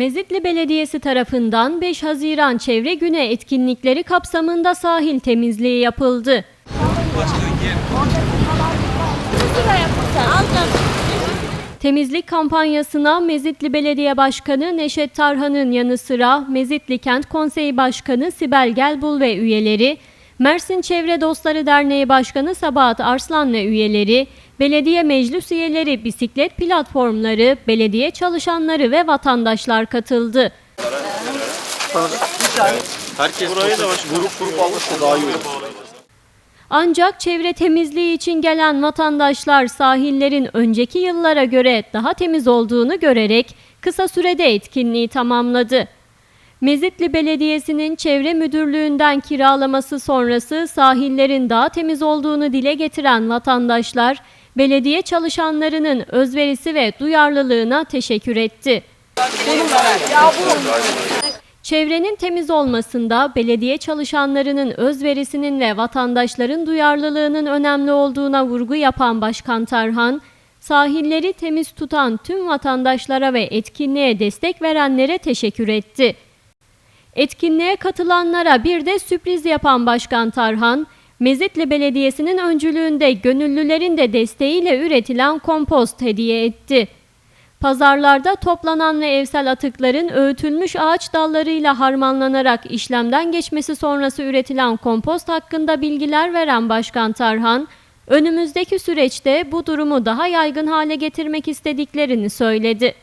Mezitli Belediyesi tarafından 5 Haziran Çevre Günü etkinlikleri kapsamında sahil temizliği yapıldı. Temizlik kampanyasına Mezitli Belediye Başkanı Neşet Tarhan'ın yanı sıra Mezitli Kent Konseyi Başkanı Sibel Gelbul ve üyeleri, Mersin Çevre Dostları Derneği Başkanı Sabahat Arslan ve üyeleri, belediye meclis üyeleri, bisiklet platformları, belediye çalışanları ve vatandaşlar katıldı. Herkes Burayı da grup grup alırsa daha iyi olur. Ancak çevre temizliği için gelen vatandaşlar sahillerin önceki yıllara göre daha temiz olduğunu görerek kısa sürede etkinliği tamamladı. Mezitli Belediyesi'nin çevre müdürlüğünden kiralaması sonrası sahillerin daha temiz olduğunu dile getiren vatandaşlar, belediye çalışanlarının özverisi ve duyarlılığına teşekkür etti. Çevrenin temiz olmasında belediye çalışanlarının özverisinin ve vatandaşların duyarlılığının önemli olduğuna vurgu yapan Başkan Tarhan, sahilleri temiz tutan tüm vatandaşlara ve etkinliğe destek verenlere teşekkür etti. Etkinliğe katılanlara bir de sürpriz yapan Başkan Tarhan, Mezitli Belediyesi'nin öncülüğünde gönüllülerin de desteğiyle üretilen kompost hediye etti. Pazarlarda toplanan ve evsel atıkların öğütülmüş ağaç dallarıyla harmanlanarak işlemden geçmesi sonrası üretilen kompost hakkında bilgiler veren Başkan Tarhan, önümüzdeki süreçte bu durumu daha yaygın hale getirmek istediklerini söyledi.